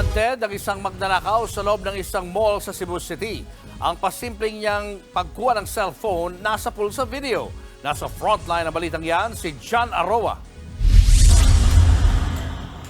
Wanted ang isang magnanakaw sa loob ng isang mall sa Cebu City. Ang pasimpleng niyang pagkuha ng cellphone nasa pool sa video. Nasa frontline ng balitang yan si John Aroa.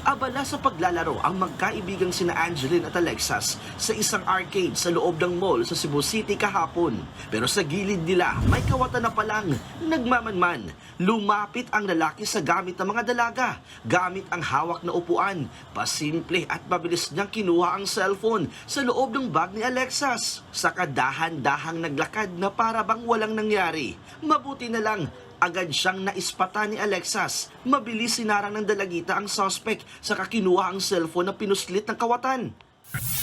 Abala sa paglalaro ang magkaibigang sina Angeline at Alexas sa isang arcade sa loob ng mall sa Cebu City kahapon. Pero sa gilid nila, may kawatan na palang nagmamanman. Lumapit ang lalaki sa gamit ng mga dalaga, gamit ang hawak na upuan. Pasimple at mabilis niyang kinuha ang cellphone sa loob ng bag ni Alexas. Sa kadahan-dahang naglakad na para bang walang nangyari. Mabuti na lang Agad siyang naispata ni Alexas. Mabilis sinarang ng dalagita ang suspect sa kakinuha ang cellphone na pinuslit ng kawatan.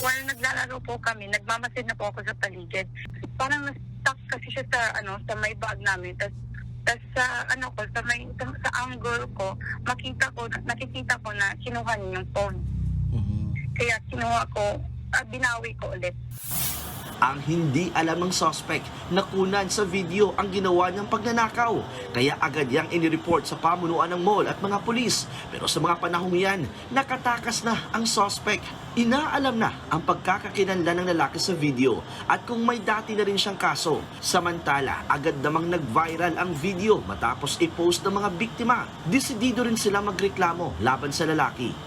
While naglalaro po kami, nagmamasid na po ako sa paligid. Parang na-stuck kasi siya sa, ano, sa may bag namin. Tapos tas sa ano ko sa may sa, sa angle ko makita ko nakikita ko na kinuha niya yung phone kaya kinuha ko ah, binawi ko ulit Ang hindi alam ng suspect na kunan sa video ang ginawa niyang pagnanakaw. Kaya agad niyang inireport sa pamunuan ng mall at mga pulis. Pero sa mga panahong yan, nakatakas na ang suspect. Inaalam na ang pagkakakinanlan ng lalaki sa video at kung may dati na rin siyang kaso. Samantala, agad namang nag-viral ang video matapos i-post ng mga biktima. Desidido rin sila magreklamo laban sa lalaki.